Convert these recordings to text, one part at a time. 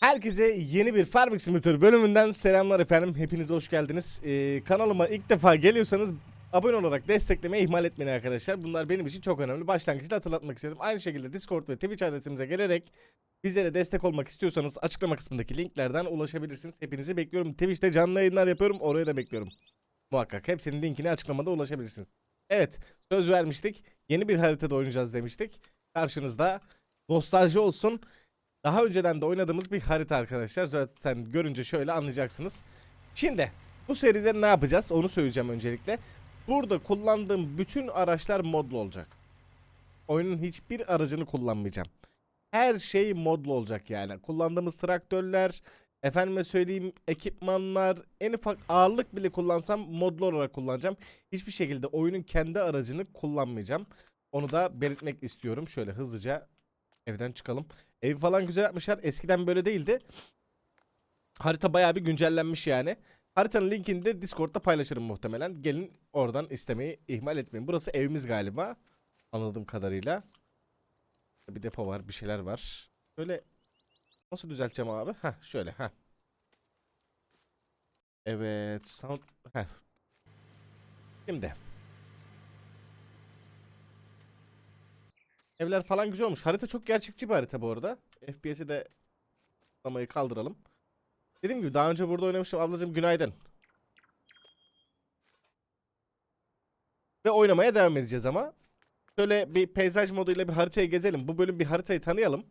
Herkese yeni bir Farming Simulator bölümünden selamlar efendim. Hepiniz hoş geldiniz. Ee, kanalıma ilk defa geliyorsanız abone olarak desteklemeyi ihmal etmeyin arkadaşlar. Bunlar benim için çok önemli. Başlangıçta hatırlatmak istedim. Aynı şekilde Discord ve Twitch adresimize gelerek bizlere destek olmak istiyorsanız açıklama kısmındaki linklerden ulaşabilirsiniz. Hepinizi bekliyorum. Twitch'te canlı yayınlar yapıyorum. Oraya da bekliyorum. Muhakkak hepsinin linkini açıklamada ulaşabilirsiniz. Evet söz vermiştik. Yeni bir haritada oynayacağız demiştik. Karşınızda nostalji olsun. Daha önceden de oynadığımız bir harita arkadaşlar. Zaten görünce şöyle anlayacaksınız. Şimdi bu seride ne yapacağız onu söyleyeceğim öncelikle. Burada kullandığım bütün araçlar modlu olacak. Oyunun hiçbir aracını kullanmayacağım. Her şey modlu olacak yani. Kullandığımız traktörler, efendime söyleyeyim ekipmanlar, en ufak ağırlık bile kullansam modlu olarak kullanacağım. Hiçbir şekilde oyunun kendi aracını kullanmayacağım. Onu da belirtmek istiyorum. Şöyle hızlıca evden çıkalım. Ev falan güzel yapmışlar. Eskiden böyle değildi. Harita bayağı bir güncellenmiş yani. Haritanın linkini de Discord'da paylaşırım muhtemelen. Gelin oradan istemeyi ihmal etmeyin. Burası evimiz galiba. Anladığım kadarıyla. Bir depo var, bir şeyler var. Böyle nasıl düzelteceğim abi? Heh, şöyle. Heh. Evet, sound heh. Şimdi. Evler falan güzel olmuş. Harita çok gerçekçi bir harita bu arada. FPS'i de tıklamayı kaldıralım. Dediğim gibi daha önce burada oynamıştım. Ablacığım günaydın. Ve oynamaya devam edeceğiz ama. Şöyle bir peyzaj moduyla bir haritayı gezelim. Bu bölüm bir haritayı tanıyalım.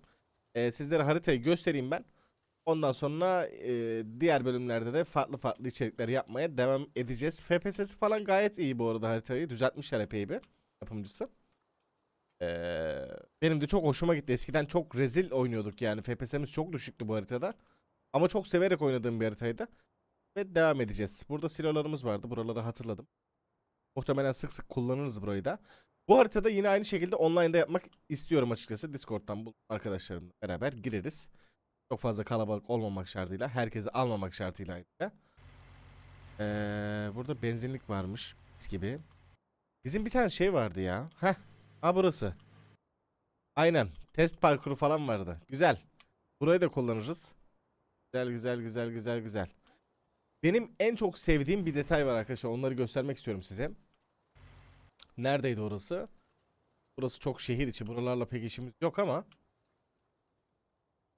Ee, sizlere haritayı göstereyim ben. Ondan sonra e, diğer bölümlerde de farklı farklı içerikler yapmaya devam edeceğiz. FPS'si falan gayet iyi bu arada haritayı. Düzeltmişler epey bir yapımcısı. Ee, benim de çok hoşuma gitti. Eskiden çok rezil oynuyorduk yani. FPS'miz çok düşüktü bu haritada. Ama çok severek oynadığım bir haritaydı. Ve devam edeceğiz. Burada silolarımız vardı. Buraları hatırladım. Muhtemelen sık sık kullanırız burayı da. Bu haritada yine aynı şekilde online'da yapmak istiyorum açıkçası. Discord'dan bu arkadaşlarımla beraber gireriz. Çok fazla kalabalık olmamak şartıyla. Herkesi almamak şartıyla. Ee, burada benzinlik varmış. Mis gibi. Bizim bir tane şey vardı ya. Heh. Ha burası. Aynen. Test parkuru falan vardı. Güzel. Burayı da kullanırız. Güzel güzel güzel güzel güzel. Benim en çok sevdiğim bir detay var arkadaşlar. Onları göstermek istiyorum size. Neredeydi orası? Burası çok şehir içi. Buralarla pek işimiz yok ama.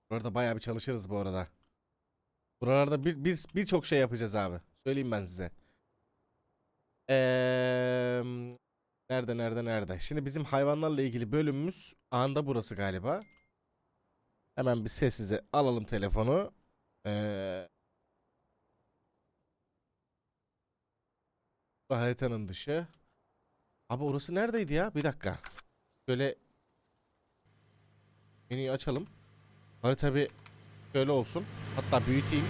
Burada bayağı bir çalışırız bu arada. Buralarda bir bir birçok şey yapacağız abi. Söyleyeyim ben size. Eee Nerede nerede nerede? Şimdi bizim hayvanlarla ilgili bölümümüz anda burası galiba. Hemen bir sessize alalım telefonu. Ee, haritanın dışı. Abi orası neredeydi ya? Bir dakika. Şöyle menüyü açalım. Harita bir şöyle olsun. Hatta büyüteyim.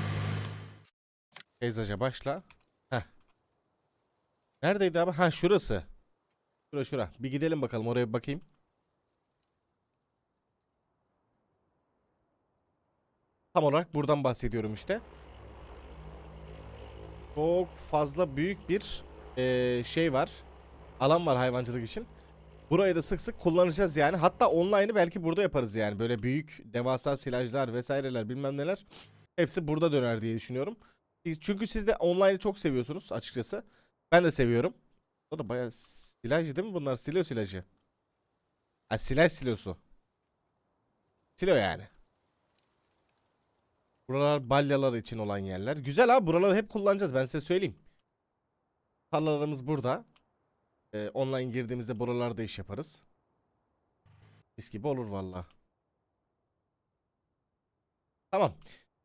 Peyzaja başla. Heh. Neredeydi abi? Ha şurası. Şura şura. Bir gidelim bakalım oraya bir bakayım. Tam olarak buradan bahsediyorum işte. Çok fazla büyük bir eee, şey var. Alan var hayvancılık için. Burayı da sık sık kullanacağız yani. Hatta online'ı belki burada yaparız yani. Böyle büyük devasa silajlar vesaireler bilmem neler. Hepsi burada döner diye düşünüyorum. Çünkü siz de online'ı çok seviyorsunuz açıkçası. Ben de seviyorum. Da bayağı silaj değil mi bunlar? Silo silajı. Ha silaj silosu. Silo yani. Buralar balyalar için olan yerler. Güzel abi buraları hep kullanacağız ben size söyleyeyim. Tarlalarımız burada. Ee, online girdiğimizde buralarda iş yaparız. Mis gibi olur valla. Tamam.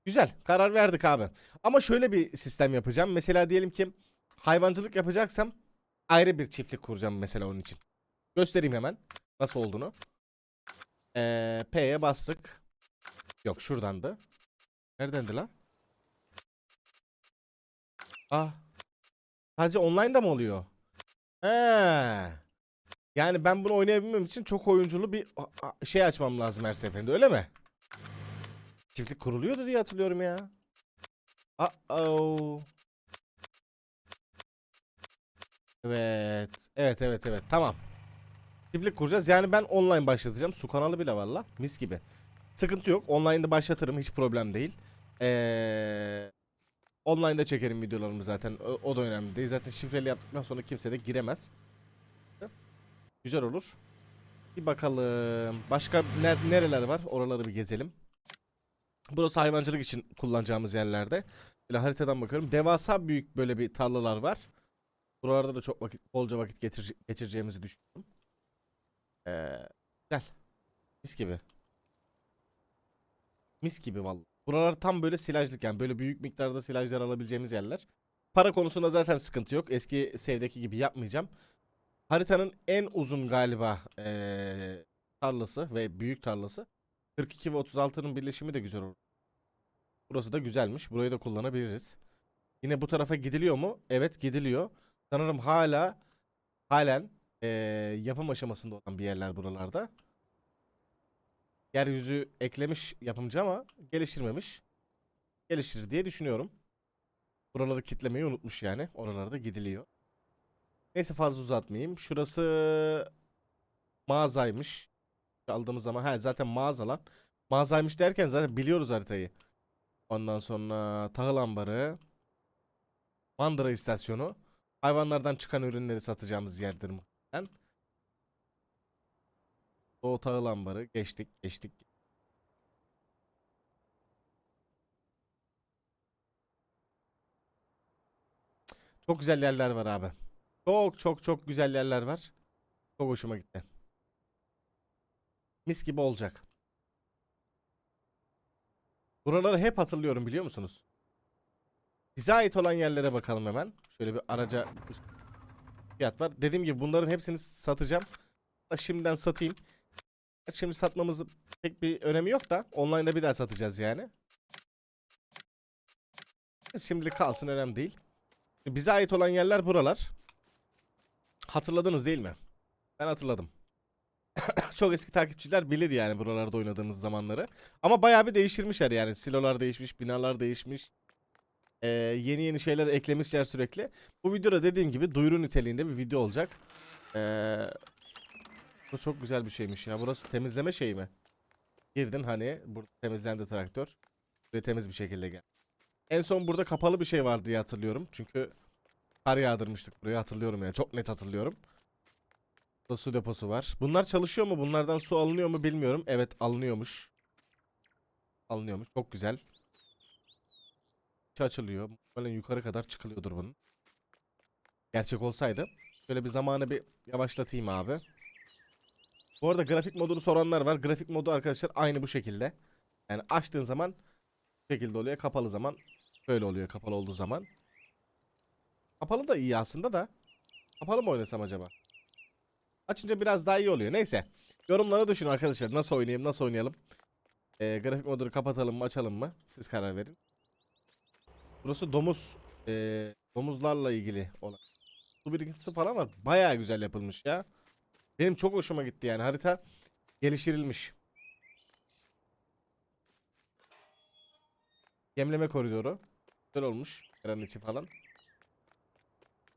Güzel. Karar verdik abi. Ama şöyle bir sistem yapacağım. Mesela diyelim ki hayvancılık yapacaksam ayrı bir çiftlik kuracağım mesela onun için. Göstereyim hemen nasıl olduğunu. Ee, P'ye bastık. Yok şuradandı. Neredendi lan? Ah. Sadece online'da mı oluyor? He. Yani ben bunu oynayabilmem için çok oyunculu bir şey açmam lazım her seferinde öyle mi? Çiftlik kuruluyordu diye hatırlıyorum ya. Uh Evet. Evet evet evet. Tamam. Çiftlik kuracağız. Yani ben online başlatacağım. Su kanalı bile var la. Mis gibi. Sıkıntı yok. Online'da başlatırım hiç problem değil. Ee, online'da çekerim videolarımı zaten. O, o da önemli değil. Zaten şifreli yaptıktan sonra kimse de giremez. Güzel olur. Bir bakalım. Başka ner- nereler var? Oraları bir gezelim. Burası hayvancılık için kullanacağımız yerlerde. Böyle haritadan bakıyorum. Devasa büyük böyle bir tarlalar var. Buralarda da çok vakit, bolca vakit getir- geçireceğimizi düşünüyorum. Ee, gel. Mis gibi. Mis gibi vallahi. Buralar tam böyle silajlık yani böyle büyük miktarda silajlar alabileceğimiz yerler. Para konusunda zaten sıkıntı yok. Eski sevdeki gibi yapmayacağım. Haritanın en uzun galiba ee, tarlası ve büyük tarlası. 42 ve 36'nın birleşimi de güzel olur. Burası da güzelmiş. Burayı da kullanabiliriz. Yine bu tarafa gidiliyor mu? Evet gidiliyor. Sanırım hala halen ee, yapım aşamasında olan bir yerler buralarda. Yeryüzü eklemiş yapımcı ama geliştirmemiş. Geliştirir diye düşünüyorum. Buraları kitlemeyi unutmuş yani. Oralarda gidiliyor. Neyse fazla uzatmayayım. Şurası mağazaymış. Aldığımız zaman he zaten mağaza lan. Mağazaymış derken zaten biliyoruz haritayı. Ondan sonra tahıl ambarı. Mandıra istasyonu. Hayvanlardan çıkan ürünleri satacağımız yerdir muhtemelen. O tahıl ambarı geçtik geçtik. Çok güzel yerler var abi. Çok çok çok güzel yerler var. Çok hoşuma gitti. Mis gibi olacak. Buraları hep hatırlıyorum biliyor musunuz? Bize ait olan yerlere bakalım hemen. Şöyle bir araca fiyat var. Dediğim gibi bunların hepsini satacağım. Şimdiden satayım. Şimdi satmamızın pek bir önemi yok da online'da bir daha satacağız yani. Şimdilik kalsın önemli değil. Bize ait olan yerler buralar. Hatırladınız değil mi? Ben hatırladım. Çok eski takipçiler bilir yani buralarda oynadığımız zamanları. Ama bayağı bir değiştirmişler yani. Silolar değişmiş, binalar değişmiş. Ee, yeni yeni şeyler eklemişler sürekli. Bu videoda dediğim gibi duyuru niteliğinde bir video olacak. Ee, bu çok güzel bir şeymiş ya. Burası temizleme şeyi mi? Girdin hani burada temizlendi traktör. Ve temiz bir şekilde gel. En son burada kapalı bir şey vardı diye hatırlıyorum. Çünkü kar yağdırmıştık burayı hatırlıyorum yani. Çok net hatırlıyorum. Burada su deposu var. Bunlar çalışıyor mu? Bunlardan su alınıyor mu bilmiyorum. Evet alınıyormuş. Alınıyormuş. Çok güzel. Açılıyor. Böyle yukarı kadar çıkılıyordur bunun. Gerçek olsaydı. Şöyle bir zamanı bir yavaşlatayım abi. Bu arada grafik modunu soranlar var. Grafik modu arkadaşlar aynı bu şekilde. Yani açtığın zaman bu şekilde oluyor. Kapalı zaman böyle oluyor kapalı olduğu zaman. Kapalı da iyi aslında da. Kapalı mı oynasam acaba? Açınca biraz daha iyi oluyor. Neyse. Yorumlara düşün arkadaşlar. Nasıl oynayayım, nasıl oynayalım? Ee, grafik modunu kapatalım mı, açalım mı? Siz karar verin. Burası domuz. ee, domuzlarla ilgili olan. Su birikintisi falan var. Bayağı güzel yapılmış ya. Benim çok hoşuma gitti yani. Harita geliştirilmiş. Yemleme koridoru. Güzel olmuş. Karanın içi falan.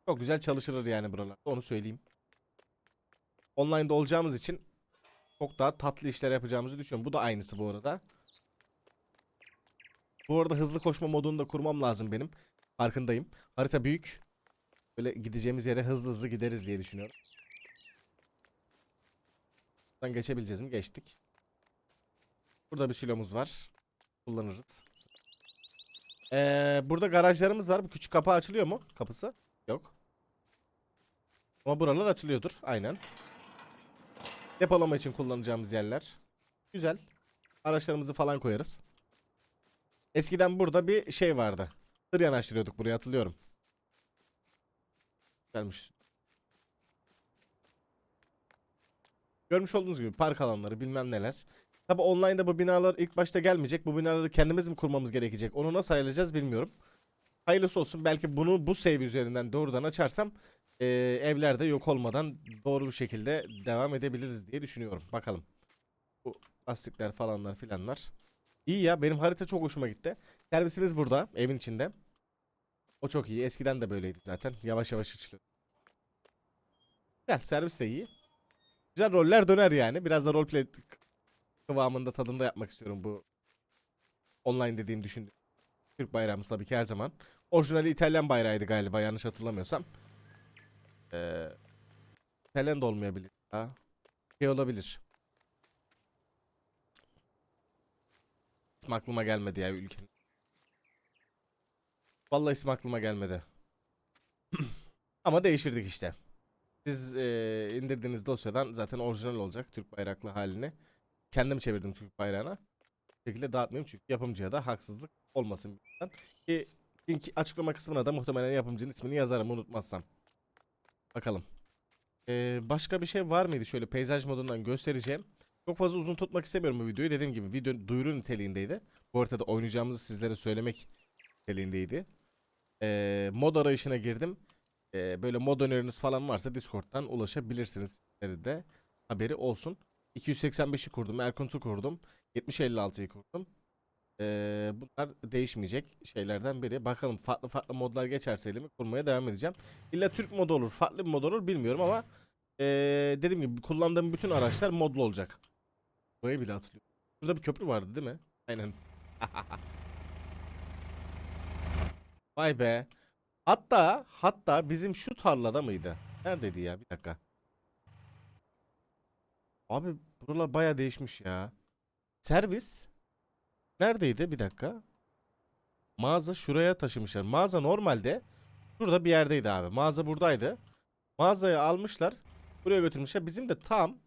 Çok güzel çalışılır yani buralar. Onu söyleyeyim. Online'da olacağımız için çok daha tatlı işler yapacağımızı düşünüyorum. Bu da aynısı bu arada. Bu arada hızlı koşma modunu da kurmam lazım benim. Farkındayım. Harita büyük. Böyle gideceğimiz yere hızlı hızlı gideriz diye düşünüyorum. Buradan geçebileceğiz mi? Geçtik. Burada bir silomuz var. Kullanırız. Ee, burada garajlarımız var. Bu küçük kapı açılıyor mu? Kapısı? Yok. Ama buralar açılıyordur. Aynen. Depolama için kullanacağımız yerler. Güzel. Araçlarımızı falan koyarız. Eskiden burada bir şey vardı. Tır yanaştırıyorduk buraya hatırlıyorum. Gelmiş. Görmüş olduğunuz gibi park alanları bilmem neler. Tabi online'da bu binalar ilk başta gelmeyecek. Bu binaları kendimiz mi kurmamız gerekecek? Onu nasıl ayarlayacağız bilmiyorum. Hayırlısı olsun. Belki bunu bu save üzerinden doğrudan açarsam e, evlerde yok olmadan doğru bir şekilde devam edebiliriz diye düşünüyorum. Bakalım. Bu lastikler falanlar filanlar. İyi ya benim harita çok hoşuma gitti. Servisimiz burada evin içinde. O çok iyi. Eskiden de böyleydi zaten. Yavaş yavaş açılıyor. Güzel servis de iyi. Güzel roller döner yani. Biraz da roleplay kıvamında tadında yapmak istiyorum bu online dediğim düşündüğüm. Türk bayrağımız tabii ki her zaman. Orijinali İtalyan bayrağıydı galiba yanlış hatırlamıyorsam. Ee, İtalyan da olmayabilir. Ha? Şey olabilir. İsmi aklıma gelmedi ya ülkenin. Vallahi ismi aklıma gelmedi. Ama değiştirdik işte. Siz eee indirdiğiniz dosyadan zaten orijinal olacak Türk bayraklı halini. Kendim çevirdim Türk bayrağına. Bu şekilde dağıtmayayım çünkü yapımcıya da haksızlık olmasın. Ki link açıklama kısmına da muhtemelen yapımcının ismini yazarım unutmazsam. Bakalım. Eee, başka bir şey var mıydı? Şöyle peyzaj modundan göstereceğim. Çok fazla uzun tutmak istemiyorum bu videoyu. Dediğim gibi video duyuru niteliğindeydi. Bu haritada oynayacağımızı sizlere söylemek niteliğindeydi. Eee, mod arayışına girdim. Eee, böyle mod öneriniz falan varsa Discord'dan ulaşabilirsiniz. Sizlere de haberi olsun. 285'i kurdum, Erkunt'u kurdum, 7056'yı kurdum. Eee, bunlar değişmeyecek şeylerden biri. Bakalım farklı farklı modlar geçerse elimi kurmaya devam edeceğim. İlla Türk modu olur, farklı bir mod olur bilmiyorum ama eee dediğim gibi kullandığım bütün araçlar modlu olacak. Burayı bile hatırlıyorum. Burada bir köprü vardı değil mi? Aynen. Vay be. Hatta hatta bizim şu tarlada mıydı? Neredeydi ya? Bir dakika. Abi buralar baya değişmiş ya. Servis neredeydi? Bir dakika. Mağaza şuraya taşımışlar. Mağaza normalde şurada bir yerdeydi abi. Mağaza buradaydı. Mağazayı almışlar. Buraya götürmüşler. Bizim de tam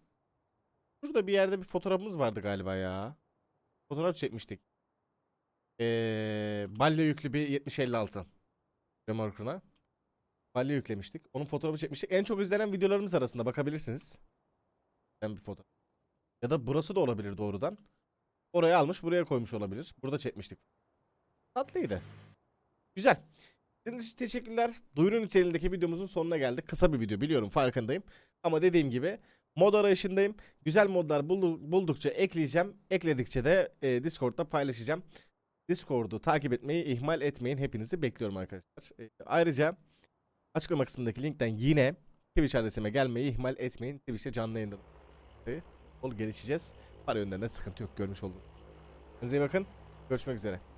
şurada bir yerde bir fotoğrafımız vardı galiba ya. Fotoğraf çekmiştik. Ee, balya yüklü bir 7056 remorkuna. Balya yüklemiştik. Onun fotoğrafı çekmiştik. En çok izlenen videolarımız arasında bakabilirsiniz. Ben bir fotoğraf. Ya da burası da olabilir doğrudan. Oraya almış buraya koymuş olabilir. Burada çekmiştik. Tatlıydı. Güzel. Dinlediğiniz için teşekkürler. Duyuru niteliğindeki videomuzun sonuna geldik. Kısa bir video biliyorum farkındayım. Ama dediğim gibi mod arayışındayım. Güzel modlar buldu- buldukça ekleyeceğim. Ekledikçe de e, Discord'da paylaşacağım. Discord'u takip etmeyi ihmal etmeyin. Hepinizi bekliyorum arkadaşlar. E, ayrıca açıklama kısmındaki linkten yine Twitch adresime gelmeyi ihmal etmeyin. Twitch'te canlı yayında bol gelişeceğiz. Para yönlerinde sıkıntı yok görmüş olduk. Kendinize iyi bakın. Görüşmek üzere.